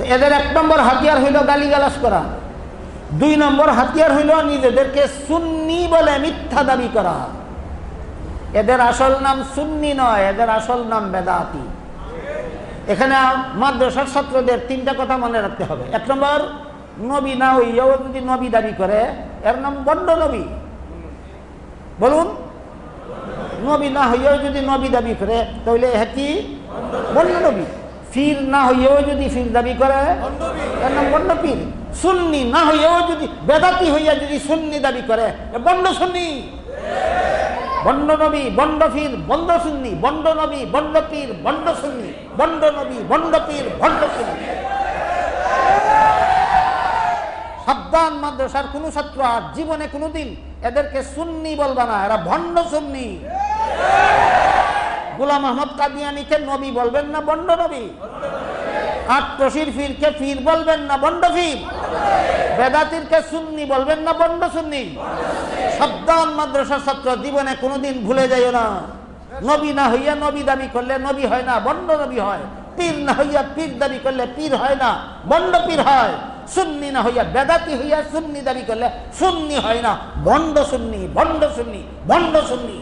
তো এদের এক নম্বর হাতিয়ার হইল গালিগালাজ করা। দুই নম্বর হাতিয়ার হইল নিজেদেরকে সুন্নি বলে মিথ্যা দাবি করা। এদের আসল নাম সুন্নি নয়, এদের আসল নাম বেদাতি। এখানে মাদ্রাসার ছাত্রদের তিনটা কথা মনে রাখতে হবে। এক নম্বর, নবী না হইয়াও যদি নবী দাবি করে, এর নাম বন্ড নবী। বলুন, নবী না হইয়াও যদি নবী দাবি করে, তাহলে হ্যাঁ কি? বন্য নবী। ফির না হইয়াও যদি ফির দাবি করে, এর নাম বন্য পীর। সুন্নি না হইয়াও যদি, বেদাতি হইয়া যদি সুন্নি দাবি করে, এ বন্য সুন্নি। বন্ড নবী বন্ড ফির বন্ড সুন্নি বন্ড নবী বন্ড পীর বন্ড সুন্নি বন্ড নবী বন্ড পীর বন্ড সুন্নি। সাবধান, মাদ্রাসার কোন ছাত্র আর জীবনে কোনোদিন এদেরকে সুন্নি বলবা না, এরা ভণ্ড সুন্নি। গোলাম আহমদ কাদিয়ানিকে নবী বলবেন না বন্ড নবী? আট্টসির ফিরকে ফির বলবেন না বন্ড ফির? বেদাতিরকে সুন্নি বলবেন না বন্ড সুন্নি? সাবধান মাদ্রাসার ছাত্র জীবনে কোনোদিন ভুলে যাইও না। নবী না হইয়া নবী দাবি করলে নবী হয় না, বন্ড নবী হয়। পীর না হইয়া পীর দাবি করলে পীর হয় না, বন্ড পীর হয়। সুন্নি না হইয়া বেদাতি হইয়া সুন্নি দাবি করলে সুন্নি হয় না, বন্ড সুন্নি বন্ড সুন্নি বন্ড সুন্নি।